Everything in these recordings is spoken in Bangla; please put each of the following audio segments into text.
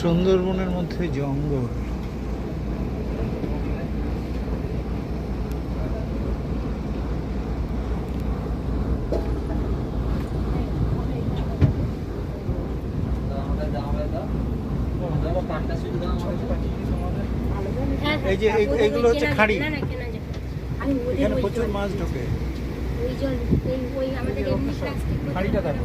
সুন্দরবনের মধ্যে জঙ্গল। এই যে এই- এইগুলো হচ্ছে খাড়ি। এখানে প্রচুর মাছ ঢোকে। খাড়িটা দেখো।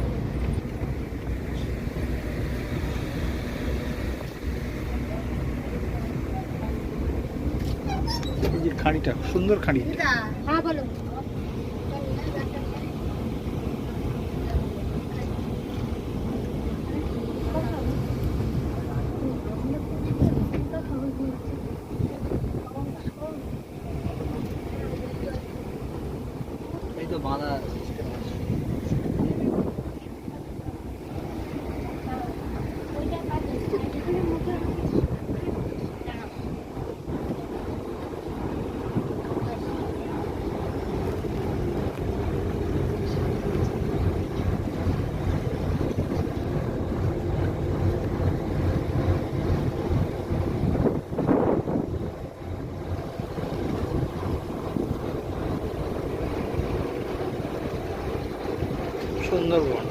খাড়িটা সুন্দর খাড়ি হ্যাঁ বলো এই তো বাঁধা সুন্দরবন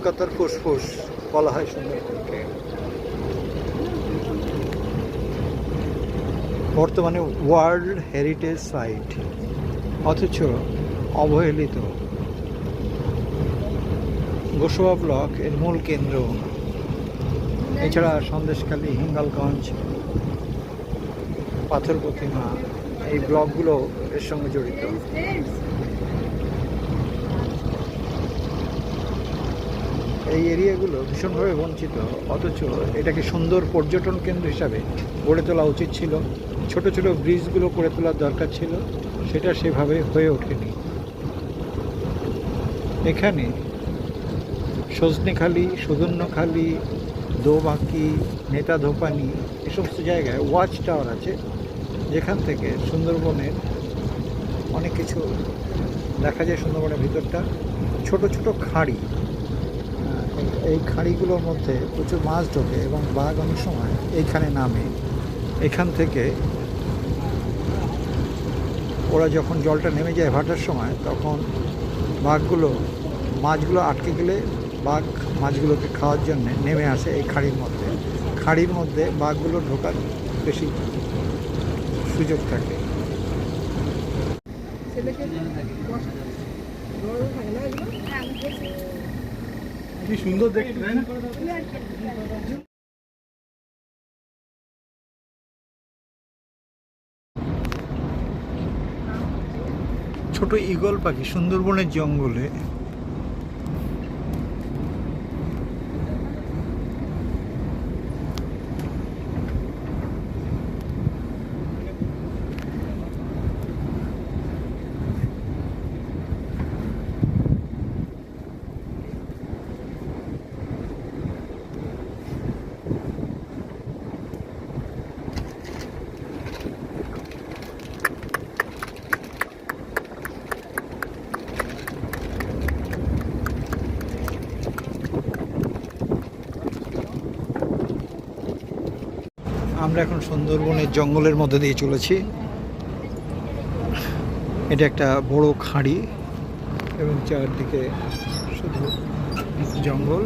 কলকাতার ফুসফুস, বলা হয় সুন্দরবনকে। বর্তমানে ওয়ার্ল্ড হেরিটেজ সাইট অথচ অবহেলিত। গোসবা ব্লক এর মূল কেন্দ্র। এছাড়া সন্দেশখালী, হিঙ্গালগঞ্জ পাথর প্রতিমা এই ব্লকগুলো এর সঙ্গে জড়িত। এই এরিয়াগুলো ভীষণভাবে বঞ্চিত। অথচ এটাকে সুন্দর পর্যটন কেন্দ্র হিসাবে গড়ে তোলা উচিত ছিল। ছোট ছোট ব্রিজগুলো করে তোলার দরকার ছিল। সেটা সেভাবে হয়ে ওঠেনি। এখানে সজনেখালি সুদর্ণখালি দোবাকি নেতা ধোপানি এ সমস্ত জায়গায় ওয়াচ টাওয়ার আছে। যেখান থেকে সুন্দরবনের অনেক কিছু দেখা যায় সুন্দরবনের ভিতরটা। ছোট ছোট খাঁড়ি এই- এই খাঁড়িগুলোর মধ্যে প্রচুর মাছ ঢোকে এবং বাঘ অনেক সময় এইখানে নামে। এখান থেকে ওরা যখন জলটা নেমে যায় ভাটার সময় তখন বাঘগুলো মাছগুলো আটকে গেলে বাঘ মাছগুলোকে খাওয়ার জন্য নেমে আসে এই খাঁড়ির মধ্যে। খাঁড়ির মধ্যে বাঘগুলো ঢোকার বেশি সুযোগ থাকে। কি সুন্দর দেখতে তাই না? ছোট ইগল পাখি সুন্দরবনের জঙ্গলে আমরা এখন সুন্দরবনের জঙ্গলের মধ্যে দিয়ে চলেছি। এটা একটা বড় খাঁড়ি এবং চারদিকে শুধু জঙ্গল।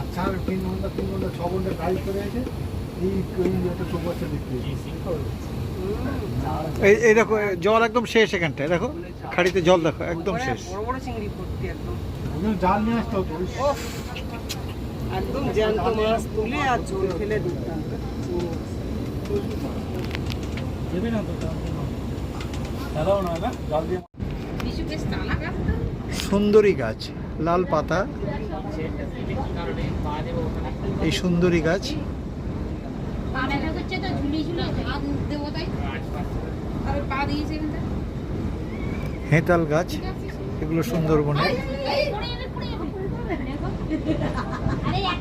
আচ্ছা তিন ঘণ্টা তিন ঘণ্টা ছ ঘণ্টা ড্রাইভ করে এসে এই এই এই দেখো জল একদম শেষ এখানটায় দেখো খাড়িতে জল দেখো একদম শেষ। বড় বড় চিংড়ি ভর্তি একদম। জাল নিয়ে আসতে হতো একদম জ্যান্ত মাছ তুলে আর ঝোল ফেলে। সুন্দরী গাছ লাল পাতা। এই সুন্দরী গাছ। হেঁতাল গাছ এগুলো সুন্দরবনে না।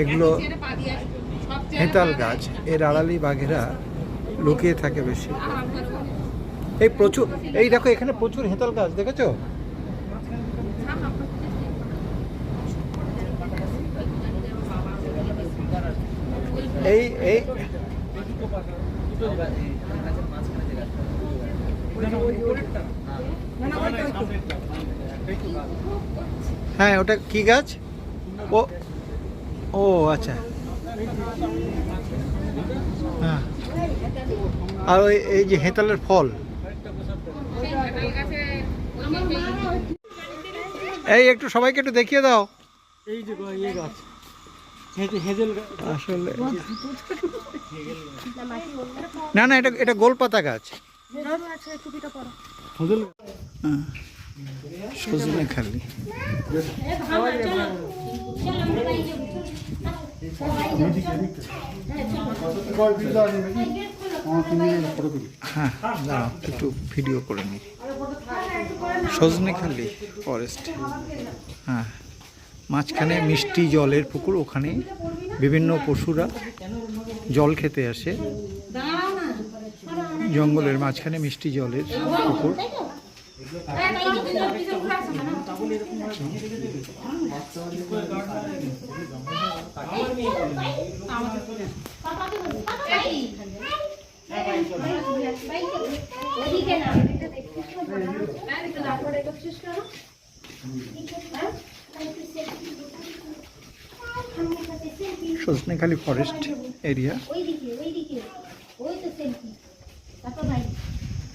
এগুলো একই চেয়ারে পা দিয়ে আছে। সব চেয়ারে হেঁতাল গাছ এর আড়ালি বাঘেরা লুকিয়ে থাকে বেশি। এই প্রচুর এই দেখো এখানে প্রচুর হেঁতাল গাছ দেখেছ এই এই হ্যাঁ ওটা কি গাছ? ও ও আচ্ছা। হ্যাঁ। আর ওই এই যে হেঁতালের ফল। এই একটু সবাইকে একটু দেখিয়ে দাও। এই যে ইয়ে গাছ। আসলে না না এটা এটা গোলপাতা গাছ। হেজেল হ্যাঁ। সজনে খালি। হ্যাঁ দাঁড়াও একটু ভিডিও করে নিই সজনে খালি ফরেস্ট হ্যাঁ মাঝখানে মিষ্টি জলের পুকুর, ওখানে বিভিন্ন পশুরা জল খেতে আসে। জঙ্গলের মাঝখানে মিষ্টি জলের পুকুর। সজনেখালি ফরেস্ট এরিয়া ওইদিকে ওইদিকে ওই তো সেলফি তারপর ভাই দিকে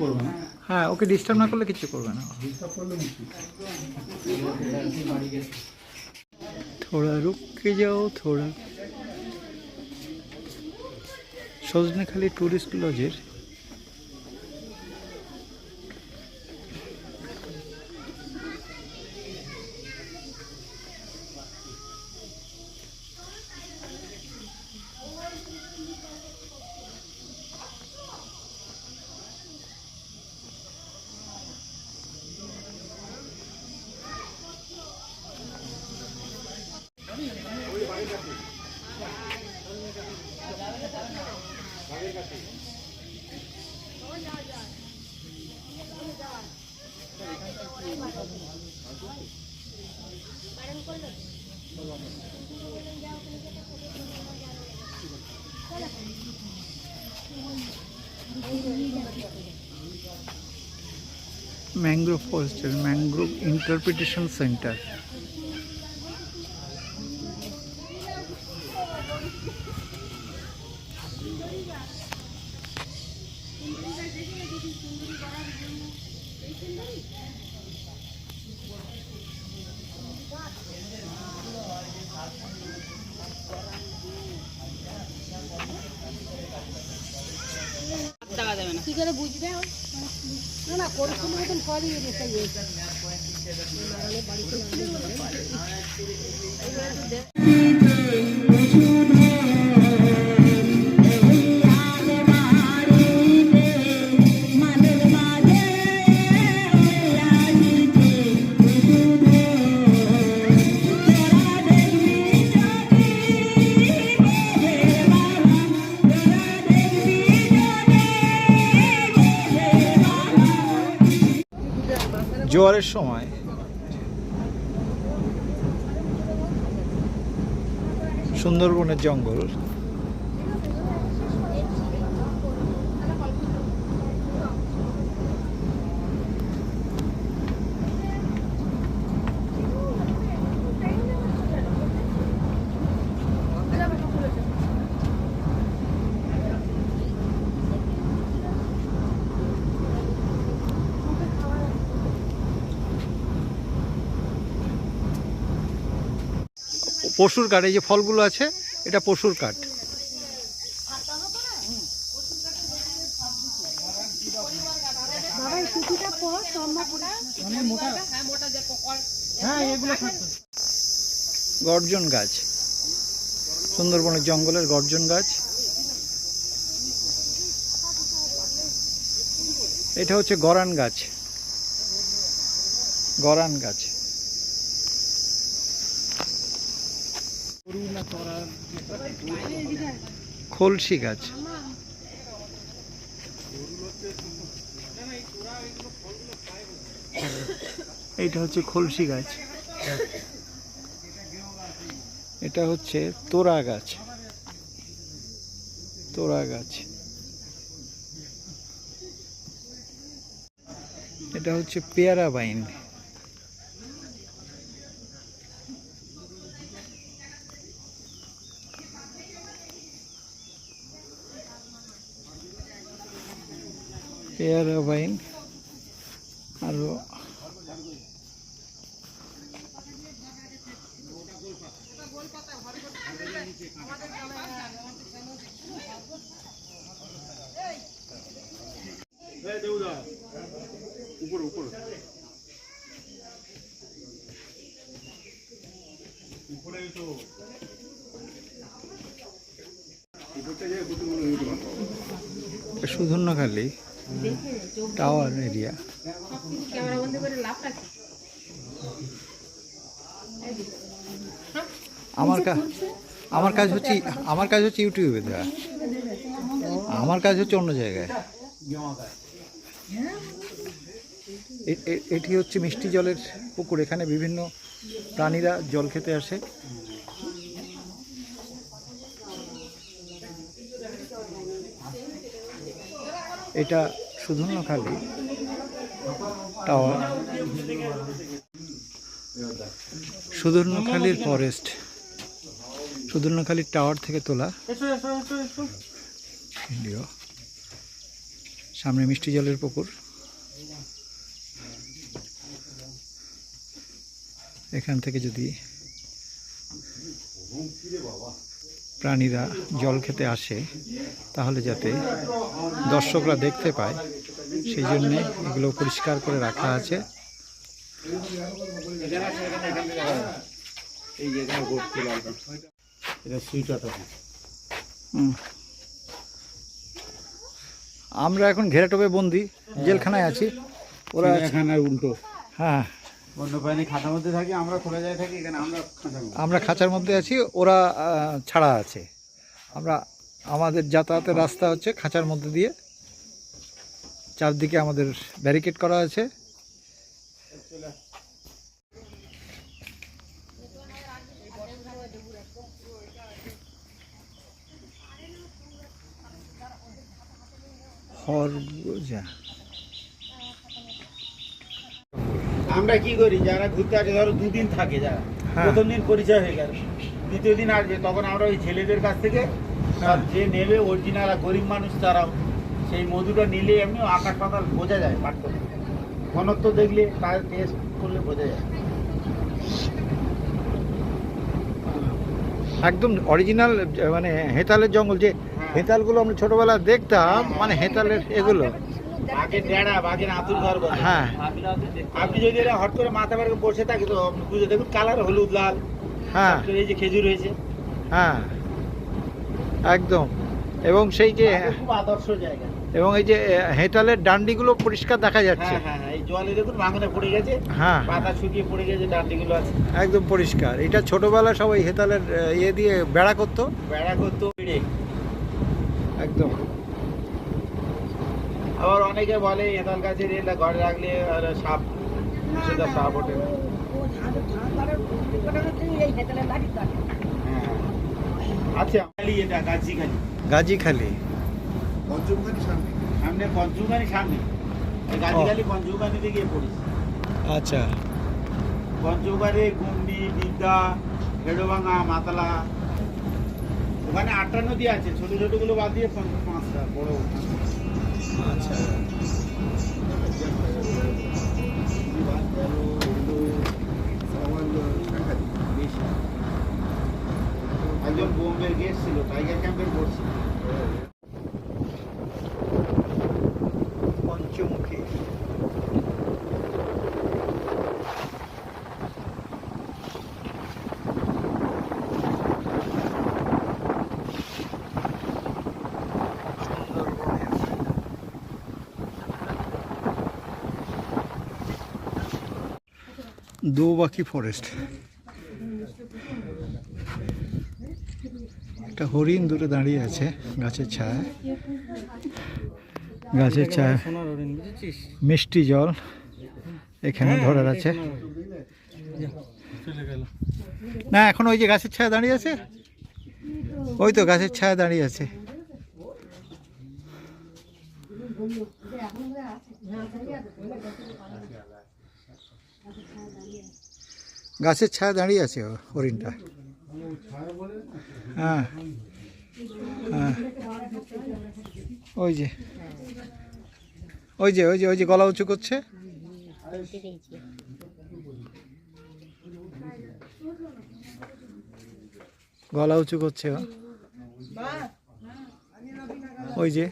করবে না হ্যাঁ ওকে ডিস্টার্ব না করলে কিছু করবে না থোড়া রুকে যাও থোড়া সজনেখালি টুরিস্ট লজের ম্যানগ্রোভ ফরেস্টের ম্যানগ্রোভ ইন্টারপ্রিটেশন সেন্টার কি করে বুঝবে? ও? জোয়ারের সময় সুন্দরবনের জঙ্গল পশুর কাঠ এই যে ফলগুলো আছে এটা পশুর কাঠ। হ্যাঁ গর্জন গাছ সুন্দরবনের জঙ্গলের গর্জন গাছ। এটা হচ্ছে গরান গাছ। গরান গাছ। খলসি গাছ। এইটা হচ্ছে খলসি গাছ। এটা হচ্ছে তোরা গাছ। তোরা গাছ। এটা হচ্ছে পেয়ারা বাইন। পেয়ারা বাইন আরও। সুধন্যখালী টাওয়ার এরিয়া ক্যামেরা বন্ধ করে লাভ রাখি আমার কাজ আমার কাজ হচ্ছে আমার কাজ হচ্ছে ইউটিউবে দেওয়া। আমার কাজ হচ্ছে অন্য জায়গায়। এটি হচ্ছে মিষ্টি জলের পুকুর। এখানে বিভিন্ন প্রাণীরা জল খেতে আসে। এটা সুধন্যখালী টাওয়ার। সুধন্যখালীর ফরেস্ট সুধন্যখালীর টাওয়ার থেকে তোলা। সামনে মিষ্টি জলের পুকুর। এখান থেকে যদি প্রাণীরা জল খেতে আসে তাহলে যাতে দর্শকরা দেখতে পায় সেই জন্যে এগুলো পরিষ্কার করে রাখা আছে। আমরা এখন ঘেরাটোপে বন্দি জেলখানায় আছি ওরা উল্টো। হ্যাঁ। মধ্যে আমরা খোলা যায় থাকি, এখানে আমরা খাঁচার মধ্যে। আমরা খাঁচার মধ্যে আছি, ওরা ছাড়া আছে। আমরা, আমাদের যাতায়াতের রাস্তা হচ্ছে খাঁচার মধ্যে দিয়ে। চারদিকে আমাদের ব্যারিকেড করা আছে। খরগোজা আমরা কি করি যারা ঘুরতে আসে ধরো দুদিন থাকে যারা। হ্যাঁ। প্রথম দিন পরিচয় হয়ে গেল। দ্বিতীয় দিন আসবে তখন আমরা ওই ছেলেদের কাছ থেকে হ্যাঁ। যে নেবে অরিজিনাল গরিব মানুষ তারাও সেই মধুটা নিলে এমনি আকাশ পাতাল বোঝা যায় করে ঘনত্ব দেখলে তার টেস্ট করলে বোঝা যায়। একদম অরিজিনাল মানে হেতালের জঙ্গল যে হেতালগুলো আমরা ছোটবেলা দেখতাম মানে হেতালের এগুলো। বাঘের ডেড়া বাঘের আতুর ঘর হ্যাঁ। আপনি যদি এরা হট করে মাথা বাড়ি বসে থাকি তো আপনি বুঝে দেখুন কালার হলুদ লাল। হ্যাঁ। এই যে খেজুর হয়েছে। হ্যাঁ। একদম। এবং সেই যে খুব আদর্শ জায়গা। এবং এই যে হেতালের ডান্ডিগুলো পরিষ্কার দেখা যাচ্ছে। হ্যাঁ এই জলে দেখুন ভাঙনে পড়ে গেছে। পাতা শুকিয়ে পড়ে গেছে ডান্ডিগুলো একদম পরিষ্কার। এটা ছোটবেলা সবাই হেতালের ইয়ে দিয়ে বেড়া করতো। বেড়া করতো পিড়ে একদম আবার অনেকে বলে এতাল গাছের এটা ঘরে রাখলে আর সাপ সেটা হ্যাঁ। আচ্ছা। এটা গাছি সামনে। সামনে এই গাছিখালি গিয়ে পড়িস আচ্ছা। বিদ্যা হেডোভাঙা মাতলা। ওখানে আটটা নদী আছে ছোট ছোটগুলো বাদ দিয়ে পাঁচটা বড়। একজন বোম্বের গেস্ট ছিল টাইগার ক্যাম্পের করছিল দোবাকি ফরেস্ট একটা হরিণ দূরে দাঁড়িয়ে আছে গাছের ছায়। গাছের ছায়। মিষ্টি জল এখানে ধরার আছে। না এখন ওই যে গাছের ছায়া দাঁড়িয়ে আছে? ওই তো গাছের ছায়া দাঁড়িয়ে আছে। গাছের ছায়া দাঁড়িয়ে আছে হরিণটা হ্যাঁ হ্যাঁ ওই যে ওই যে ওই যে ওই যে গলা উঁচু করছে গলা উঁচু করছে। ওই যে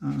হ্যাঁ।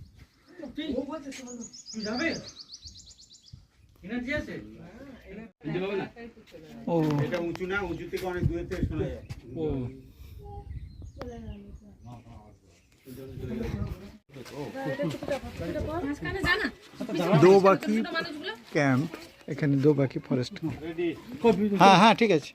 ও এটা উঁচু না উঁচু থেকে অনেক দূরে থেকে শোনা যায় ও মাঝখানে জানা দোবাকি মানুষগুলো ক্যাম্প এখানে দোবাকি ফরেস্ট রেডি হ্যাঁ হ্যাঁ ঠিক আছে